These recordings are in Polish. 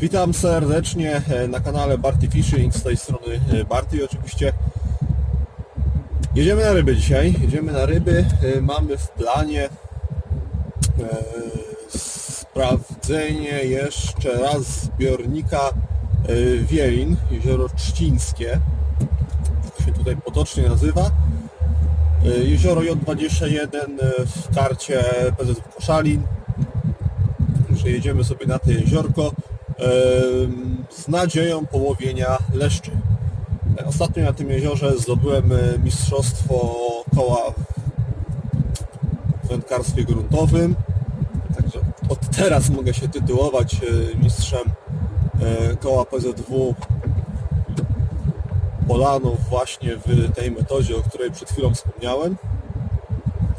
Witam serdecznie e, na kanale Barty Fishing, z tej strony e, Barty oczywiście. Jedziemy na ryby dzisiaj, jedziemy na ryby. E, Mamy w planie sprawdzenie jeszcze raz zbiornika Wielin, jezioro Trzcińskie. Tak się tutaj potocznie nazywa. Jezioro J21 w karcie PZW Koszalin że jedziemy sobie na to jeziorko z nadzieją połowienia leszczy. Ostatnio na tym jeziorze zdobyłem e, mistrzostwo koła w wędkarstwie gruntowym. Także od teraz mogę się tytułować e, mistrzem e, koła PZW Polanów właśnie w tej metodzie, o której przed chwilą wspomniałem.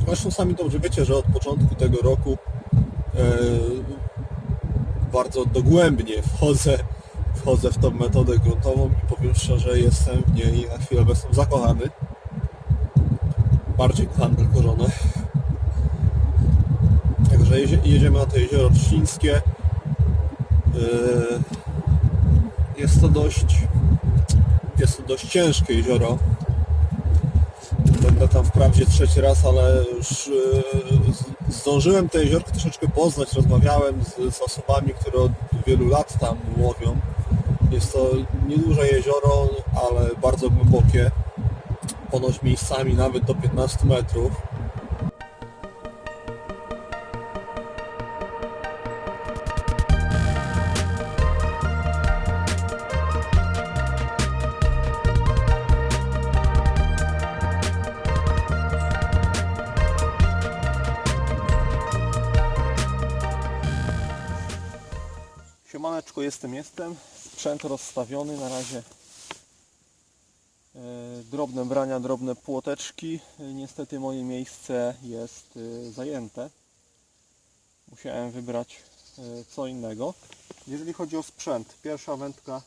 Zresztą sami dobrze wiecie, że od początku tego roku bardzo dogłębnie wchodzę, wchodzę w tą metodę gruntową i powiem szczerze, jestem w niej na chwilę obecną zakochany. Bardziej kochany tylko żonę. Także jedziemy na to jezioro Trzcińskie. Yy, Jest to dość jest to dość ciężkie jezioro. Będę tam wprawdzie trzeci raz, ale już e, zdążyłem to jeziorko troszeczkę poznać. Rozmawiałem z, z osobami, które od wielu lat tam łowią. Jest to nieduże jezioro, ale bardzo głębokie. Ponoć miejscami nawet do 15 metrów. Jestem, jestem. Sprzęt rozstawiony na razie. E, Drobne brania, drobne płoteczki. E, Niestety moje miejsce jest e, zajęte. Musiałem wybrać co innego. Jeżeli chodzi o sprzęt, pierwsza wędka,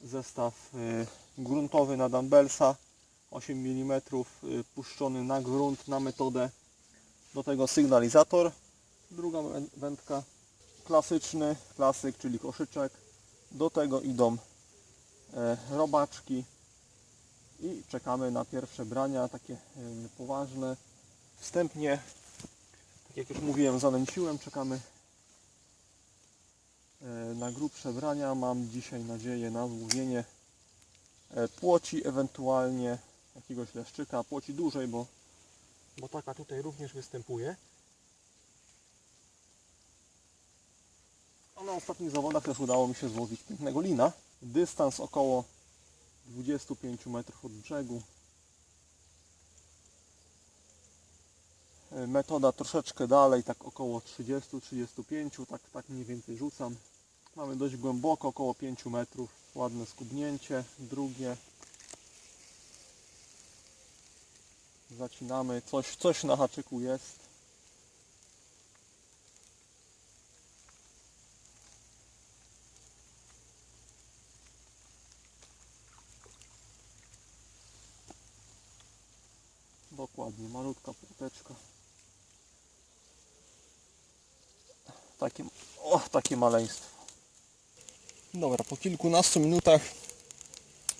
zestaw gruntowy na dumbbellsa 8 mm, puszczony na grunt, na metodę. Do tego sygnalizator. Druga wę- wędka klasyczny, klasyk, czyli koszyczek. Do tego idą e, robaczki i czekamy na pierwsze brania, takie e, poważne. Wstępnie, tak jak już mówiłem, zanęciłem, czekamy e, na grubsze brania. Mam dzisiaj nadzieję na złowienie płoci, ewentualnie jakiegoś leszczyka, płoci dużej, bo, bo taka tutaj również występuje. A na ostatnich zawodach też udało mi się złowić pięknego lina. Dystans około 25 metrów od brzegu. E, Metoda troszeczkę dalej, tak około 30-35, tak, tak mniej więcej rzucam. Mamy dość głęboko, około 5 metrów. Ładne skubnięcie. Drugie. Zacinamy. Coś, coś na haczyku jest. Dokładnie, malutka płoteczka. Takie, o, takie maleństwo. Dobra, po kilkunastu minutach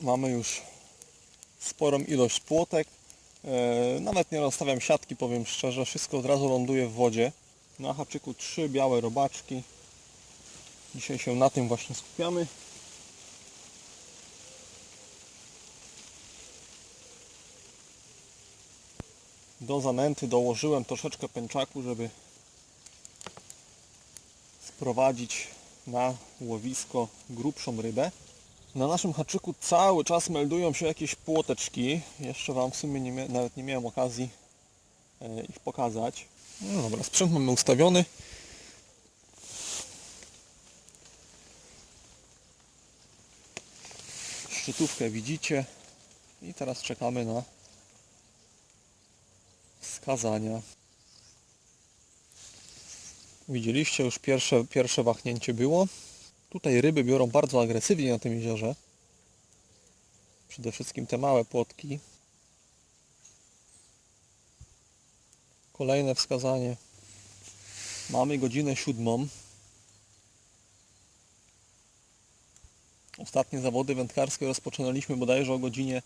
mamy już sporą ilość płotek. E, nawet nie rozstawiam siatki, powiem szczerze. Wszystko od razu ląduje w wodzie. Na haczyku trzy białe robaczki. Dzisiaj się na tym właśnie skupiamy. Do zanęty dołożyłem troszeczkę pęczaku, żeby sprowadzić na łowisko grubszą rybę. Na naszym haczyku cały czas meldują się jakieś płoteczki. Jeszcze Wam w sumie nie, nawet nie miałem okazji e, ich pokazać. No dobra, sprzęt mamy ustawiony. Szczytówkę widzicie. I teraz czekamy na wskazania. Widzieliście już pierwsze, pierwsze wahnięcie było. Tutaj ryby biorą bardzo agresywnie na tym jeziorze. Przede wszystkim te małe płotki. Kolejne wskazanie. Mamy godzinę siódmą. Ostatnie zawody wędkarskie rozpoczynaliśmy bodajże o godzinie,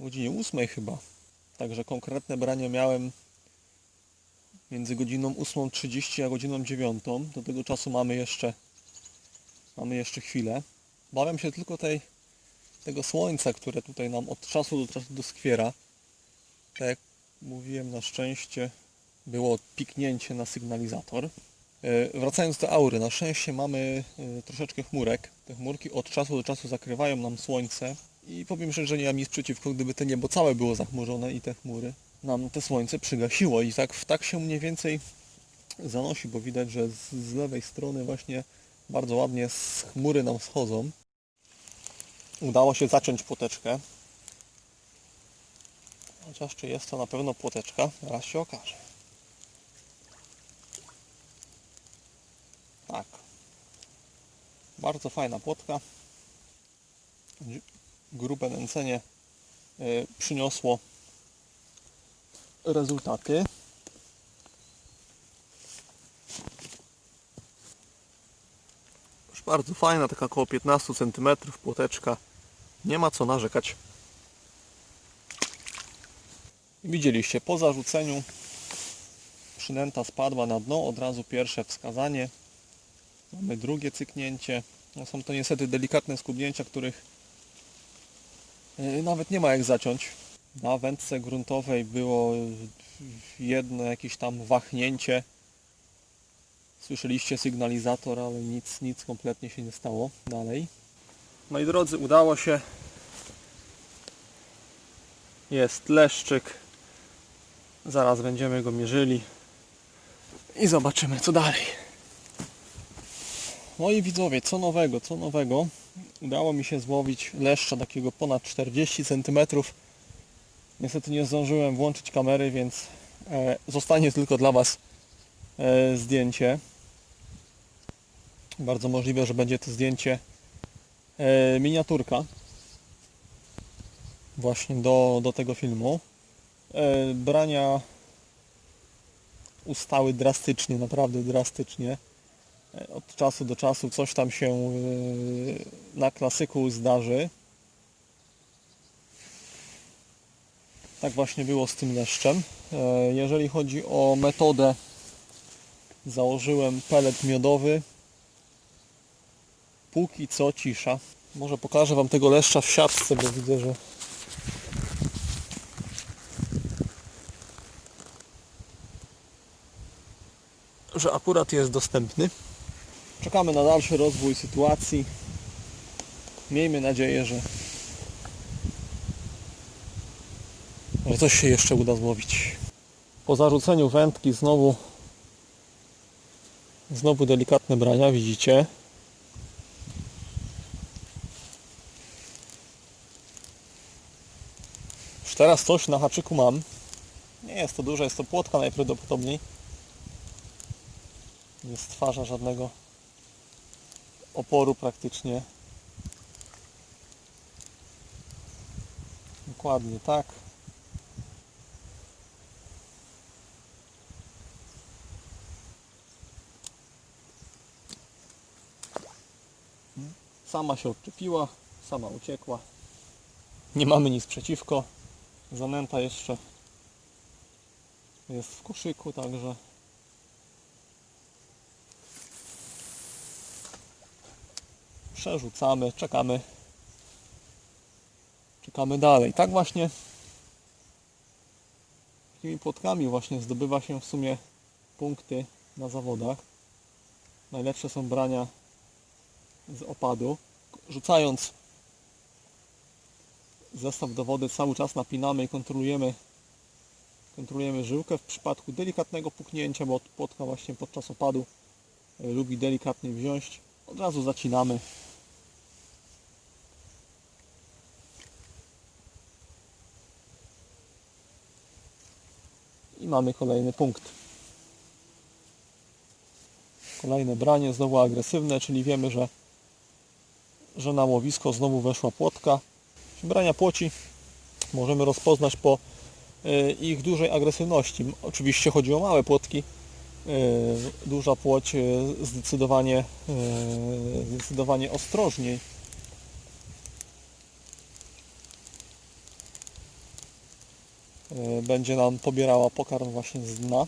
o godzinie 8 chyba. Także konkretne branie miałem między godziną 8.30 a godziną 9. Do tego czasu mamy jeszcze mamy jeszcze chwilę. Bawiam się tylko tej, tego słońca, które tutaj nam od czasu do czasu doskwiera. Tak jak mówiłem, na szczęście było piknięcie na sygnalizator. E, Wracając do aury, na szczęście mamy e, troszeczkę chmurek. Te chmurki od czasu do czasu zakrywają nam słońce i powiem szczerze, że nie mam nic przeciwko, gdyby to niebo całe było zachmurzone i te chmury nam te słońce przygasiło i tak, tak się mniej więcej zanosi, bo widać, że z, z lewej strony właśnie bardzo ładnie z chmury nam schodzą. Udało się zaciąć płoteczkę. Chociaż czy jest to na pewno płoteczka, zaraz się okaże. Tak. Bardzo fajna płotka. Grube nęcenie y, przyniosło rezultaty. Już bardzo fajna, taka około 15 cm płoteczka. Nie ma co narzekać. Widzieliście, po zarzuceniu przynęta spadła na dno, od razu pierwsze wskazanie. Mamy drugie cyknięcie. No są to niestety delikatne skubnięcia, których nawet nie ma jak zaciąć. Na wędce gruntowej było jedno jakieś tam wahnięcie. Słyszeliście sygnalizator, ale nic, nic kompletnie się nie stało dalej. Moi drodzy, udało się. Jest leszczyk. Zaraz będziemy go mierzyli i zobaczymy co dalej. Moi widzowie, co nowego, co nowego? Udało mi się złowić leszcza takiego ponad 40 cm. Niestety nie zdążyłem włączyć kamery, więc e, zostanie tylko dla Was e, zdjęcie. Bardzo możliwe, że będzie to zdjęcie e, miniaturka właśnie do, do tego filmu. Brania ustały drastycznie, naprawdę drastycznie. E, Od czasu do czasu coś tam się e, na klasyku zdarzy. Tak właśnie było z tym leszczem. E, Jeżeli chodzi o metodę, założyłem pelet miodowy. Póki co cisza. Może pokażę Wam tego leszcza w siatce, bo widzę, że że akurat jest dostępny. Czekamy na dalszy rozwój sytuacji. Miejmy nadzieję, że, że coś się jeszcze uda złowić. Po zarzuceniu wędki znowu znowu delikatne brania, widzicie. Już teraz coś na haczyku mam. Nie jest to duże, jest to płotka najprawdopodobniej nie stwarza żadnego oporu praktycznie. Dokładnie tak. Sama się odczepiła, sama uciekła. Nie mamy nic przeciwko. Zanęta jeszcze jest w koszyku, także przerzucamy, czekamy. Czekamy dalej. Tak właśnie takimi płotkami właśnie zdobywa się w sumie punkty na zawodach. Najlepsze są brania z opadu. Rzucając zestaw do wody cały czas napinamy i kontrolujemy kontrolujemy żyłkę w przypadku delikatnego puknięcia, bo płotka właśnie podczas opadu e, lubi delikatnie wziąć. Od razu zacinamy. Mamy kolejny punkt. Kolejne branie, znowu agresywne, czyli wiemy, że, że na łowisko znowu weszła płotka. Brania płoci możemy rozpoznać po y, ich dużej agresywności. Oczywiście chodzi o małe płotki, duża płoć e, zdecydowanie, zdecydowanie ostrożniej. Będzie nam pobierała pokarm właśnie z dna.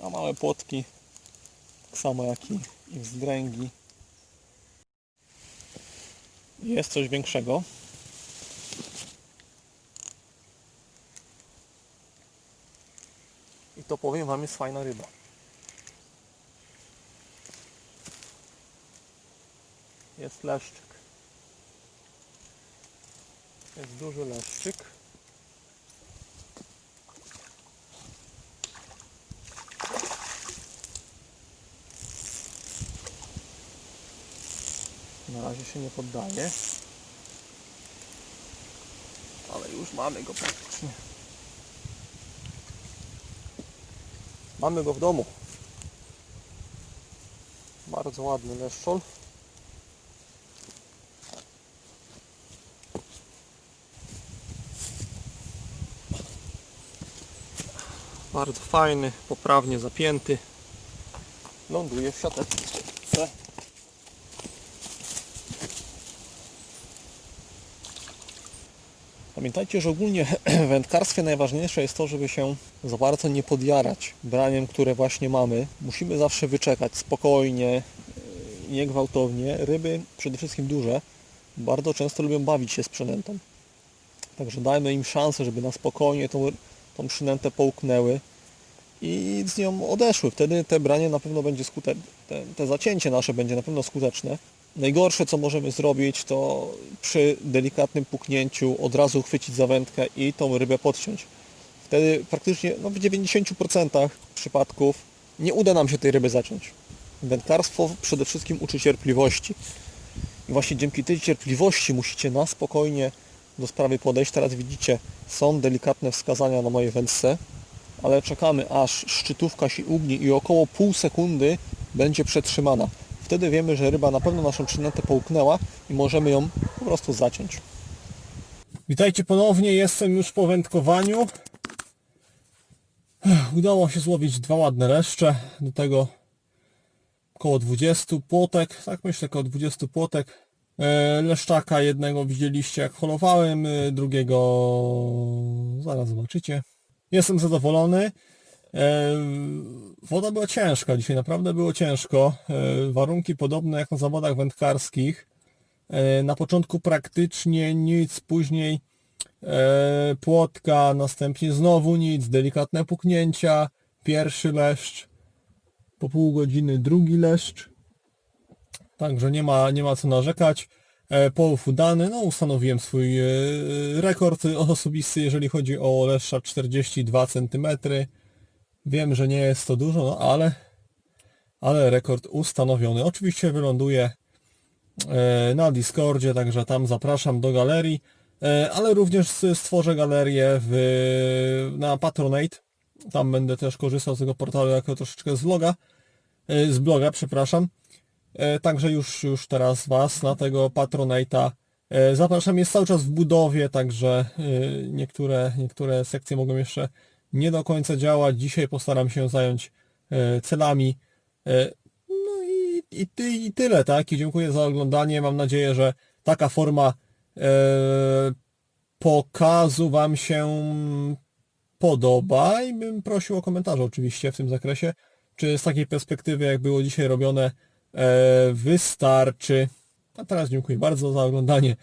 A małe płotki, tak samo jak i, i wzdręgi. Jest coś większego. I to powiem Wam jest fajna ryba. Jest leszczyk. Jest duży leszczyk. Na razie się nie poddaje. Ale już mamy go praktycznie. Mamy go w domu. Bardzo ładny leszczol. Bardzo fajny, poprawnie zapięty. Ląduje w siateczce. Pamiętajcie, że ogólnie w wędkarstwie najważniejsze jest to, żeby się za bardzo nie podjarać braniem, które właśnie mamy. Musimy zawsze wyczekać spokojnie, yy, niegwałtownie. Ryby, przede wszystkim duże, bardzo często lubią bawić się z przynętą. Także dajmy im szansę, żeby na spokojnie tą, tą przynętę połknęły i z nią odeszły. Wtedy te branie na pewno będzie skuteczne, te, te zacięcie nasze będzie na pewno skuteczne. Najgorsze co możemy zrobić to przy delikatnym puknięciu od razu chwycić za wędkę i tą rybę podciąć. Wtedy praktycznie no w 90% przypadków nie uda nam się tej ryby zaciąć. Wędkarstwo przede wszystkim uczy cierpliwości. I właśnie dzięki tej cierpliwości musicie na spokojnie do sprawy podejść. Teraz widzicie, są delikatne wskazania na mojej wędce, ale czekamy aż szczytówka się ugnie i około pół sekundy będzie przetrzymana. Wtedy wiemy, że ryba na pewno naszą przynętę połknęła i możemy ją po prostu zaciąć. Witajcie ponownie, jestem już po wędkowaniu. Udało się złowić dwa ładne leszcze, do tego około 20 płotek, tak myślę, około 20 płotek. E, Leszczaka jednego widzieliście jak holowałem, e, drugiego zaraz zobaczycie. Jestem zadowolony. E, Woda była ciężka dzisiaj, naprawdę było ciężko. E, Warunki podobne jak na zawodach wędkarskich. E, Na początku praktycznie nic, później płotka, następnie znowu nic, delikatne puknięcia, pierwszy leszcz, po pół godziny drugi leszcz. Także nie ma, nie ma co narzekać. Połów udany, no ustanowiłem swój rekord osobisty, jeżeli chodzi o leszcza 42 cm. Wiem, że nie jest to dużo, no ale, ale rekord ustanowiony. Oczywiście wyląduje e, na Discordzie, także tam zapraszam do galerii, e, ale również stworzę galerię w, na Patronate. Tam będę też korzystał z tego portalu jako troszeczkę z vloga, e, z bloga, przepraszam. Także już, już teraz Was na tego Patronate'a zapraszam. Jest cały czas w budowie, także niektóre, niektóre sekcje mogą jeszcze nie do końca działać. Dzisiaj postaram się zająć e, celami. E, No i, i, i tyle, tak? I dziękuję za oglądanie. Mam nadzieję, że taka forma e, pokazu Wam się podoba i bym prosił o komentarze oczywiście w tym zakresie. Czy z takiej perspektywy, jak było dzisiaj robione, wystarczy. A teraz dziękuję bardzo za oglądanie.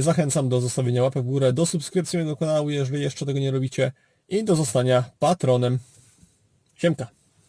Zachęcam do zostawienia łapek w górę, do subskrypcji mojego kanału, jeżeli jeszcze tego nie robicie i do zostania patronem. Siemka.